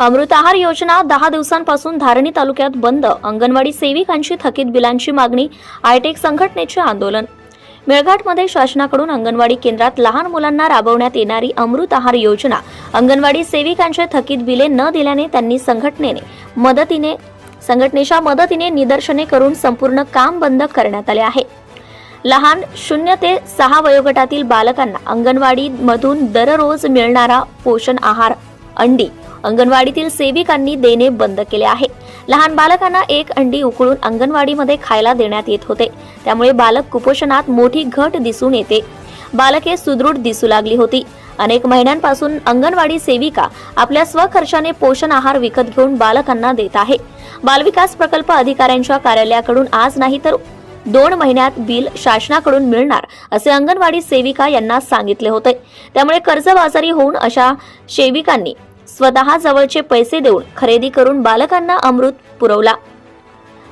अमृत आहार योजना दहा दिवसांपासून धारणी तालुक्यात बंद. अंगणवाडी सेविकांची थकीत बिलांची मागणी आयटेक संघटनेचे आंदोलन. मेळघाटमध्ये शासनाकडून अंगणवाडी केंद्रात लहान मुलांना राबवण्यात येणारी अमृत आहार योजना. अंगणवाडी सेविकांचे थकीत बिले न दिल्याने त्यांनी संघटनेने मदतीने संघटनेच्या मदतीने निदर्शने करून संपूर्ण काम बंद करण्यात आले आहे. लहान शून्य ते सहा वयोगटातील बालकांना अंगणवाडीमधून दररोज मिळणारा पोषण आहार अंडी अंगणवाडीतील सेविकांनी देणे बंद केले आहे. लहान बालकांना एक अंडी उकळून अंगणवाडीमध्ये खायला देण्यात येत होते. त्यामुळे बालक कुपोषणात मोठी घट दिसून येते. बालके सुदृढ दिसू लागली होती. अनेक महिन्यांपासून अंगणवाडी सेविका आपल्या स्वखर्चाने पोषण आहार विकत घेऊन बालकांना देत आहे. बालविकास प्रकल्प अधिकाऱ्यांच्या कार्यालयाकडून आज नाही तर दोन महिन्यात बिल शासनाकडून मिळणार असे अंगणवाडी सेविका यांना सांगितले होते. त्यामुळे कर्जबाजारी होऊन अशा सेविकांनी स्वतः जवळचे पैसे देऊन खरेदी करून बालकांना अमृत पुरवला.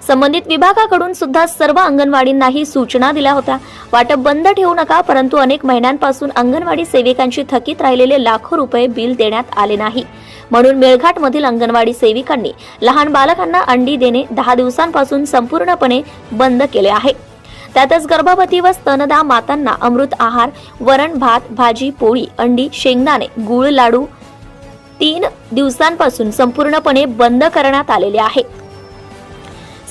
संबंधित विभागाकडून सुद्धा सर्व अंगणवाडींनाही सूचना दिल्या होत्या. वाटप बंद ठेवू नका परंतु अनेक महिन्यांपासून अंगणवाडी सेविकांची थकीत राहिलेले लाखो रुपये बिल देण्यात आले नाही. म्हणून मेळघाटमधील अंगणवाडी सेविकांनी लहान बालकांना अंडी देणे दहा दिवसांपासून संपूर्णपणे बंद केले आहे. त्यातच गर्भवती व स्तनदा मातांना अमृत आहार वरण भात भाजी पोळी अंडी शेंगदाणे गुळ लाडू तीन दिवसांपासून संपूर्णपणे बंद करण्यात आलेले आहे.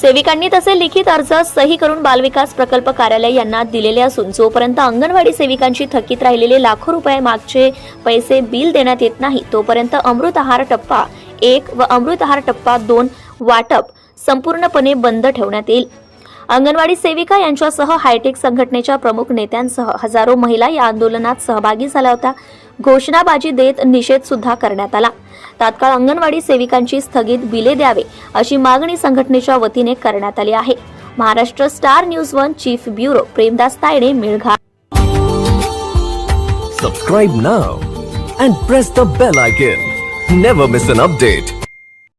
सेविकांनी तसे लिखित अर्ज सही करून बालविकास प्रकल्प कार्यालय यांना दिलेले असून जोपर्यंत अंगणवाडी सेविकांची थकीत राहिलेले लाखो रुपये मागचे पैसे बिल देण्यात येत नाही तोपर्यंत अमृत आहार टप्पा एक व अमृत आहार टप्पा दोन वाटप संपूर्णपणे बंद ठेवण्यात येईल. अंगणवाडी सेविका यांच्यासह हायटेक संघटनेच्या प्रमुख नेत्यांसह हजारो महिला या आंदोलनात सहभागी झाल्या होत्या. घोषणाबाजी देत निषेध सुद्धा करण्यात आला. तात्काळ अंगणवाडी सेविकांची स्थगित बिले द्यावे अशी मागणी संघटनेच्या वतीने करण्यात आली आहे. Maharashtra star news one chief bureau Premdas Tayde मिळघा. Subscribe now and press the bell icon never miss an update